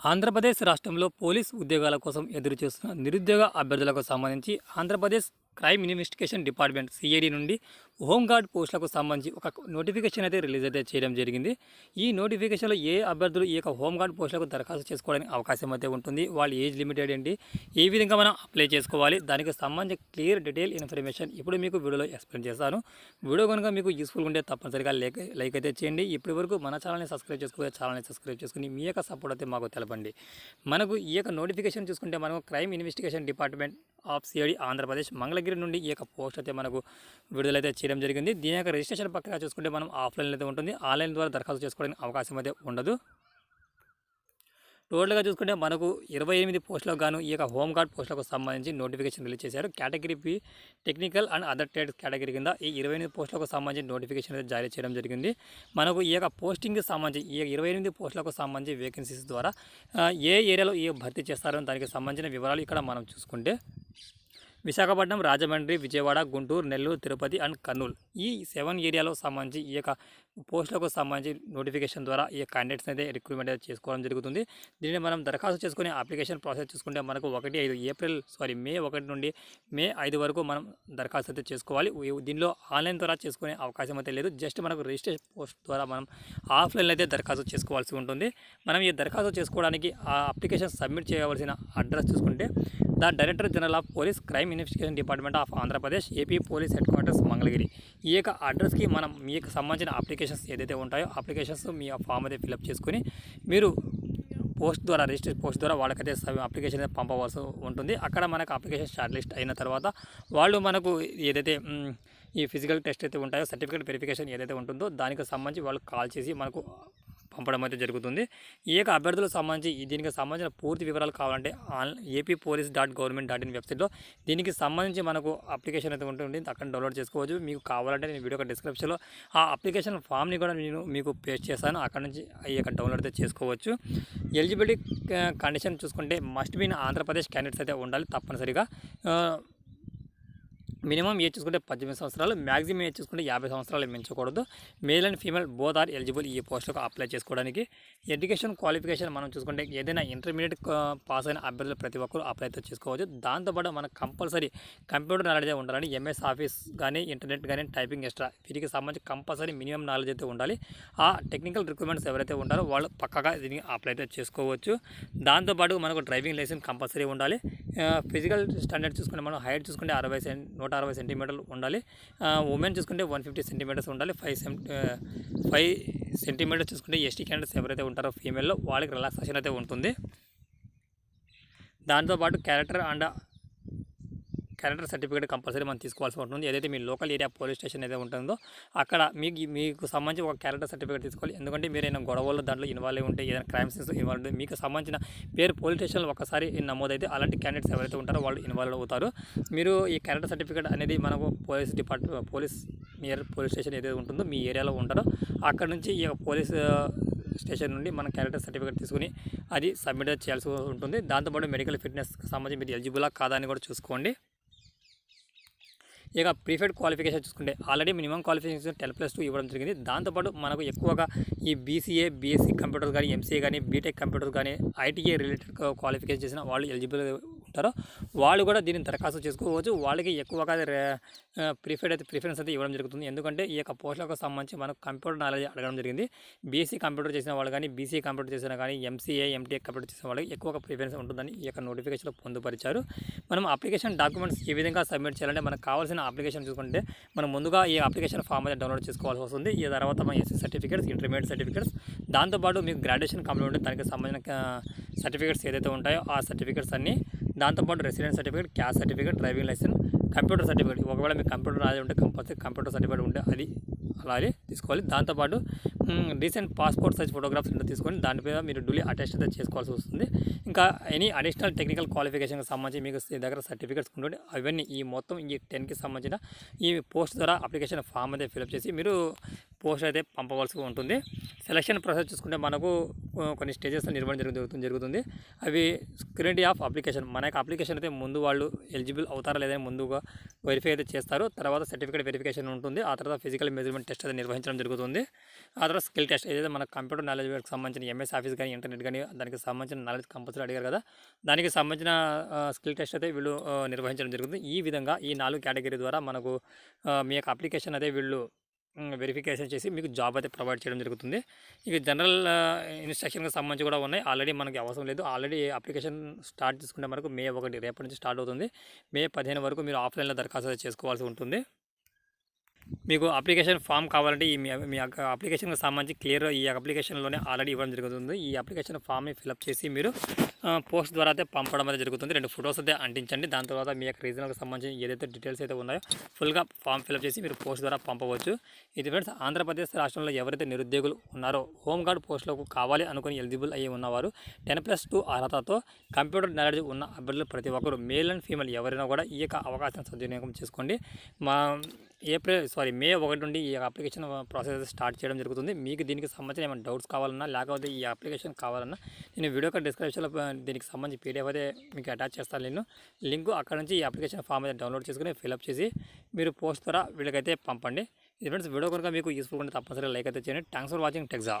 ఆంధ్రప్రదేశ్ రాష్ట్రంలో పోలీస్ ఉద్యోగాల కోసం ఎదురుచూస్తున్న నిరుద్యోగ అభ్యర్థులకు సంబంధించి Andhra Pradesh crime investigation department CID నుండి హోంగార్డ్ పోస్టులకు సంబంధించి ఒక నోటిఫికేషన్ అయితే రిలీజ్ అయితే చేయడం జరిగింది. ఈ నోటిఫికేషన్లో ఏ అభ్యర్థులు ఈ యొక్క హోంగార్డ్ పోస్టులకు దరఖాస్తు చేసుకోవడానికి అవకాశం అయితే ఉంటుంది. వాళ్ళ ఏజ్ లిమిటెడ్ ఏంటి ఏ విధంగా మనం అప్లై చేసుకోవాలి దానికి సంబంధించి క్లియర్ డీటెయిల్ ఇన్ఫర్మేషన్ ఇప్పుడు మీకు వీడియోలో ఎక్స్ప్లెయిన్ చేస్తాను. వీడియో కనుక మీకు యూస్ఫుల్ ఉంటే తప్పనిసరిగా లైక్ లైక్ అయితే చేయండి. ఇప్పటి వరకు మన ఛానల్ని సబ్స్క్రైబ్ చేసుకుంటే ఛానల్ని సబ్స్క్రైబ్ చేసుకుని మీ యొక్క సపోర్ట్ అయితే మాకు తెలపండి. మనకు ఈ యొక్క నోటిఫికేషన్ చూసుకుంటే మనకు crime investigation department of CID Andhra Pradesh Mangalagiri నుండి ఈ యొక్క పోస్ట్ అయితే మనకు విడుదలైతే చేయడం జరిగింది. దీని యొక్క రిజిస్ట్రేషన్ పక్కన చూసుకుంటే మనం ఆఫ్లైన్ అయితే ఉంటుంది. ఆన్లైన్ ద్వారా దరఖాస్తు చేసుకోవడానికి అవకాశం అయితే ఉండదు. టోటల్గా చూసుకుంటే మనకు ఇరవై ఎనిమిది పోస్టులకు గాను ఈ యొక్క హోమ్ గార్డ్ పోస్టులకు సంబంధించి నోటిఫికేషన్ రిలీజ్ చేశారు. Category B technical and other trades category కింద ఈ ఇరవై ఎనిమిది పోస్టులకు సంబంధించి నోటిఫికేషన్ అయితే జారీ చేయడం జరిగింది. మనకు ఈ యొక్క పోస్టింగ్కి సంబంధించి ఈ ఇరవై ఎనిమిది పోస్టులకు సంబంధించి వేకెన్సీస్ ద్వారా ఏ ఏరియాలో ఏ భర్తీ చేస్తారో దానికి సంబంధించిన వివరాలు ఇక్కడ మనం చూసుకుంటే విశాఖపట్నం రాజమండ్రి విజయవాడ గుంటూరు నెల్లూరు తిరుపతి అండ్ కర్నూలు ఈ సెవెన్ ఏరియాలో సంబంధించి ఈ యొక్క పోస్టులకు సంబంధించి నోటిఫికేషన్ ద్వారా ఈ క్యాండిడేట్స్ అయితే రిక్రూట్మెంట్ అయితే చేసుకోవడం జరుగుతుంది. దీనిని మనం దరఖాస్తు చేసుకుని అప్లికేషన్ ప్రాసెస్ చూసుకుంటే మనకు ఒకటి ఐదు ఏప్రిల్ సారీ మే ఒకటి నుండి మే ఐదు వరకు మనం దరఖాస్తు అయితే చేసుకోవాలి. దీనిలో ఆన్లైన్ ద్వారా చేసుకునే అవకాశం అయితే లేదు. జస్ట్ మనకు రిజిస్ట్రేషన్ పోస్ట్ ద్వారా మనం ఆఫ్లైన్లో అయితే దరఖాస్తు చేసుకోవాల్సి ఉంటుంది. మనం ఈ దరఖాస్తు చేసుకోవడానికి ఆ అప్లికేషన్ సబ్మిట్ చేయవలసిన అడ్రస్ చూసుకుంటే the director general of police crime investigation department of Andhra Pradesh AP police headquarters Mangalagiri ఈ యొక్క అడ్రస్కి మనం మీకు సంబంధించిన అప్లికేషన్ అప్లికేషన్స్ ఏదైతే ఉంటాయో అప్లికేషన్స్ మీ ఫామ్ అయితే ఫిలప్ చేసుకుని మీరు పోస్ట్ ద్వారా రిజిస్టర్ పోస్ట్ ద్వారా వాళ్ళకైతే అప్లికేషన్ పంపవలసి ఉంటుంది. అక్కడ మనకు అప్లికేషన్ షార్ట్ లిస్ట్ అయిన తర్వాత వాళ్ళు మనకు ఏదైతే ఈ ఫిజికల్ టెస్ట్ అయితే ఉంటాయో సర్టిఫికేట్ వెరిఫికేషన్ ఏదైతే ఉంటుందో దానికి సంబంధించి వాళ్ళు కాల్ చేసి మనకు పంపడం అయితే జరుగుతుంది. ఈ యొక్క అభ్యర్థులకు సంబంధించి దీనికి సంబంధించిన పూర్తి వివరాలు కావాలంటే on AP police dot government dot in వెబ్సైట్లో. దీనికి సంబంధించి మనకు అప్లికేషన్ అయితే ఉంటుంది. అక్కడ డౌన్లోడ్ చేసుకోవచ్చు. మీకు కావాలంటే నేను వీడియో డిస్క్రిప్షన్లో ఆ అప్లికేషన్ ఫామ్ని కూడా నేను మీకు పేస్ట్ చేస్తాను. అక్కడ నుంచి ఈ యొక్క డౌన్లోడ్ అయితే చేసుకోవచ్చు. ఎలిజిబిలిటీ కండిషన్ చూసుకుంటే మస్ట్ బీన్ ఆంధ్రప్రదేశ్ క్యాండిడేట్స్ అయితే ఉండాలి తప్పనిసరిగా. మినిమం ఏజ్ చూసుకుంటే పద్దెనిమిది సంవత్సరాలు మ్యాక్సిమం ఏజ్ చూసుకుంటే యాభై సంవత్సరాలు మించకూడదు. Male and female both are eligible ఈ పోస్టులకు అప్లై చేసుకోవడానికి. ఎడ్యుకేషన్ క్వాలిఫికేషన్ మనం చూసుకుంటే ఏదైనా ఇంటర్మీడియట్ పాస్ అయిన అభ్యర్థులు ప్రతి ఒక్కరు అప్లై అయితే చేసుకోవచ్చు. దాంతోపాటు మనకు కంపల్సరీ కంప్యూటర్ నాలెడ్జ్ ఉండాలని ఎంఎస్ ఆఫీస్ కానీ ఇంటర్నెట్ కానీ టైపింగ్ ఎక్స్ట్రా వీటికి సంబంధించి కంపల్సరీ మినిమం నాలెడ్జ్ అయితే ఉండాలి. ఆ టెక్నికల్ రిక్వైర్మెంట్స్ ఎవరైతే ఉంటారో వాళ్ళు పక్కగా దీనికి అప్లై అయితే చేసుకోవచ్చు. దాంతోపాటు మనకు డ్రైవింగ్ లైసెన్స్ కంపల్సరీ ఉండాలి. ఫిజికల్ స్టాండర్డ్ చూసుకుంటే మనం హైట్ చూసుకుంటే అరవై సెంట్ నూట అరవై సెంటీమీటర్లు ఉండాలి. ఉమెన్ చూసుకుంటే వన్ ఫిఫ్టీ సెంటీమీటర్స్ ఉండాలి. ఫైవ్ సెంటీ ఫైవ్ సెంటీమీటర్స్ చూసుకుంటే ఎస్టీ క్యాండిడేట్స్ ఎవరైతే ఉంటారో ఫీమేల్లో వాళ్ళకి రిలాక్సేషన్ అయితే ఉంటుంది. దాంతోపాటు character and character certificate compulsory మనం తీసుకోవాల్సి ఉంటుంది ఏదైతే మీ లోకల్ ఏరియా పోలీస్ స్టేషన్ ఏదైతే ఉంటుందో అక్కడ మీకు మీకు సంబంధించి ఒక క్యారెక్టర్ సర్టిఫికేట్ తీసుకోవాలి. ఎందుకంటే మీరు ఏదైనా గొడవలు దాంట్లో ఇన్వాల్వ్ అయి ఉంటే ఏదైనా క్రైమ్స్ ఇన్వాల్వ్ ఉంటే మీకు సంబంధించిన పేరు పోలీస్ స్టేషన్లో ఒకసారి నమోదైతే అలాంటి క్యాండిడేట్స్ ఎవరైతే ఉంటారో వాళ్ళు ఇన్వాల్వ్ అవుతారు. మీరు ఈ క్యారెక్టర్ సర్టిఫికేట్ అనేది మనకు police department police near police station ఏదైతే ఉంటుందో మీ ఏరియాలో ఉంటారో అక్కడ నుంచి ఈ పోలీస్ స్టేషన్ నుండి మన క్యారెక్టర్ సర్టిఫికేట్ తీసుకుని అది సబ్మిట్ చేయాల్సి ఉంటుంది. దాంతోపాటు మెడికల్ ఫిట్నెస్ సంబంధించి మీరు ఎలిజిబులా కాదా అని కూడా చూసుకోండి. ఇక ప్రీఫెడ్ క్వాలిఫికేషన్ చూసుకుంటే already minimum qualification ten plus two ఇవ్వడం జరిగింది. దాంతోపాటు మనకు ఎక్కువగా ఈ బీసీఏ బీఎస్సీ కంప్యూటర్స్ కానీ ఎంసీఏ కానీ బీటెక్ కంప్యూటర్స్ కానీ ఐటీఏ రిలేటెడ్ క్వాలిఫికేషన్ చేసిన వాళ్ళు ఎలిజిబుల్ ఉంటారో వాళ్ళు కూడా దీన్ని దరఖాస్తు చేసుకోవచ్చు. వాళ్ళకి ఎక్కువగా ప్రిఫర్డ్ అయితే ప్రిఫరెన్స్ అయితే ఇవ్వడం జరుగుతుంది. ఎందుకంటే ఈ యొక్క పోస్టులకు సంబంధించి మనకు కంప్యూటర్ నాలెడ్జ్ అడగడం జరిగింది. బీసీ కంప్యూటర్ చేసిన వాళ్ళు కానీ బీసీ కంప్యూటర్ చేసిన కానీ ఎంసీఏ ఎంటీఏ కంప్యూటర్ చేసిన వాళ్ళకి ఎక్కువగా ప్రిఫరెన్స్ ఉంటుందని ఈ యొక్క నోటిఫికేషన్లో పొందుపరిచారు. మనం అప్లికేషన్ డాక్యుమెంట్స్ ఏ విధంగా సబ్మిట్ చేయాలంటే మనకు కావాల్సిన అప్లికేషన్ చూసుకుంటే మనం ముందుగా ఈ అప్లికేషన్ ఫామ్ అయితే డౌన్లోడ్ చేసుకోవాల్సి వస్తుంది. ఈ తర్వాత మన ఎస్సీ సర్టిఫికేట్స్ ఇంటర్మీడియట్ సర్టిఫికేట్స్. దాంతోపాటు మీకు గ్రాడ్యుయేషన్ కంప్లీట్ ఉంటే దానికి సంబంధించిన సర్టిఫికేట్స్ ఏదైతే ఉంటాయో ఆ సర్టిఫికేట్స్ అన్ని దాంతోపాటు residence certificate caste certificate driving licence computer certificate. ఒకవేళ మీకు కంప్యూటర్ రాజు ఉంటే కంపల్సరీ కంప్యూటర్ సర్టిఫికేట్ ఉంటే అది అలాగే తీసుకోవాలి. దాంతోపాటు రీసెంట్ పాస్పోర్ట్ సైజ్ ఫోటోగ్రాఫ్స్ ఉంటే తీసుకొని దానిపై మీరు డూలీ అటెస్ట్ అయితే చేసుకోవాల్సి వస్తుంది. ఇంకా ఎనీ అడిషనల్ టెక్నికల్ క్వాలిఫికేషన్కి సంబంధించి మీకు మీ దగ్గర సర్టిఫికేట్స్ ఉంటుంటే అవన్నీ ఈ మొత్తం ఈ టెన్కి సంబంధించిన ఈ పోస్ట్ ద్వారా అప్లికేషన్ ఫామ్ అయితే ఫిలప్ చేసి మీరు పోస్ట్ అయితే పంపవలసి ఉంటుంది. సెలక్షన్ ప్రాసెస్ చూసుకుంటే మనకు కొన్ని స్టేజెస్ నిర్వహించడం జరుగుతుంది జరుగుతుంది. అవి స్క్రీనిటీ ఆఫ్ అప్లికేషన్ మన యొక్క అప్లికేషన్ అయితే ముందు వాళ్ళు ఎలిజిబుల్ అవుతారా లేదని ముందుగా వెరిఫై అయితే చేస్తారు. తర్వాత సర్టిఫికేట్ వెరిఫికేషన్ ఉంటుంది. ఆ తర్వాత ఫిజికల్ మెజర్మెంట్ టెస్ట్ అయితే నిర్వహించడం జరుగుతుంది. ఆ తర్వాత స్కిల్ టెస్ట్ ఏదైతే మన కంప్యూటర్ నాలెడ్జ్ సంబంధించిన ఎంఎస్ ఆఫీస్ కానీ ఇంటర్నెట్ కానీ దానికి సంబంధించిన నాలెడ్జ్ కంపల్సరీ అడిగారు కదా దానికి సంబంధించిన స్కిల్ టెస్ట్ అయితే వీళ్ళు నిర్వహించడం జరుగుతుంది. ఈ విధంగా ఈ నాలుగు కేటగిరీ ద్వారా మనకు మీ యొక్క అప్లికేషన్ అయితే వీళ్ళు వెరిఫికేషన్ చేసి మీకు జాబ్ అయితే ప్రొవైడ్ చేయడం జరుగుతుంది. ఇక జనరల్ ఇన్స్ట్రక్షన్కి సంబంధించి కూడా ఉన్నాయి. ఆల్రెడీ మనకి అవసరం లేదు. ఆల్రెడీ అప్లికేషన్ స్టార్ట్ చేసుకుంటే మనకు మే ఒకటి రేపటి నుంచి స్టార్ట్ అవుతుంది. మే పదిహేను వరకు మీరు ఆఫ్లైన్లో దరఖాస్తు చేసుకోవాల్సి ఉంటుంది. మీకు అప్లికేషన్ ఫామ్ కావాలంటే ఈ మీ యొక్క అప్లికేషన్కి సంబంధించి క్లియర్ ఈ అప్లికేషన్లోనే ఆల్రెడీ ఇవ్వడం జరుగుతుంది. ఈ అప్లికేషన్ ఫామ్ని ఫిలప్ చేసి మీరు పోస్ట్ ద్వారా అయితే పంపడం అయితే జరుగుతుంది. రెండు ఫొటోస్ అయితే అంటించండి. దాని తర్వాత మీ యొక్క రీజనల్కి సంబంధించి ఏదైతే డీటెయిల్స్ అయితే ఉన్నాయో ఫుల్గా ఫామ్ ఫిలప్ చేసి మీరు పోస్ట్ ద్వారా పంపవచ్చు. ఇది ఫ్రెండ్స్ ఆంధ్రప్రదేశ్ రాష్ట్రంలో ఎవరైతే నిరుద్యోగులు ఉన్నారో హోమ్ గార్డ్ పోస్టులకు కావాలి అనుకుని ఎలిజిబుల్ అయ్యి ఉన్నవారు టెన్ ప్లస్ టూ అర్హతతో కంప్యూటర్ నాలెడ్జ్ ఉన్న అభ్యర్థులు ప్రతి ఒక్కరు మేల్ అండ్ ఫీమేల్ ఎవరైనా కూడా ఈ యొక్క అవకాశం సద్వినియోగం చేసుకోండి. మా ఏప్రిల్ సారీ మే ఒకటి నుండి ఈ అప్లికేషన్ ప్రాసెస్ స్టార్ట్ చేయడం జరుగుతుంది. మీకు దీనికి సంబంధించిన ఏమైనా డౌట్స్ కావాలన్నా లేకపోతే ఈ అప్లికేషన్ కావాలన్నా నేను వీడియో డిస్క్రిప్షన్లో దీనికి సంబంధించి పీడిఎఫ్ అయితే మీకు అటాచ్ చేస్తాను. నేను లింక్ అక్కడ నుంచి ఈ అప్లికేషన్ ఫామ్ అయితే డౌన్లోడ్ చేసుకుని ఫిల్అప్ చేసి మీరు పోస్ట్ ద్వారా వీళ్ళకైతే పంపండి. ఇది ఫ్రెండ్స్ వీడియో కనుక మీకు యూస్ఫుల్ ఉంటే తప్పనిసరిగా లైక్ అయితే చేయండి. Thanks for watching. టెక్జా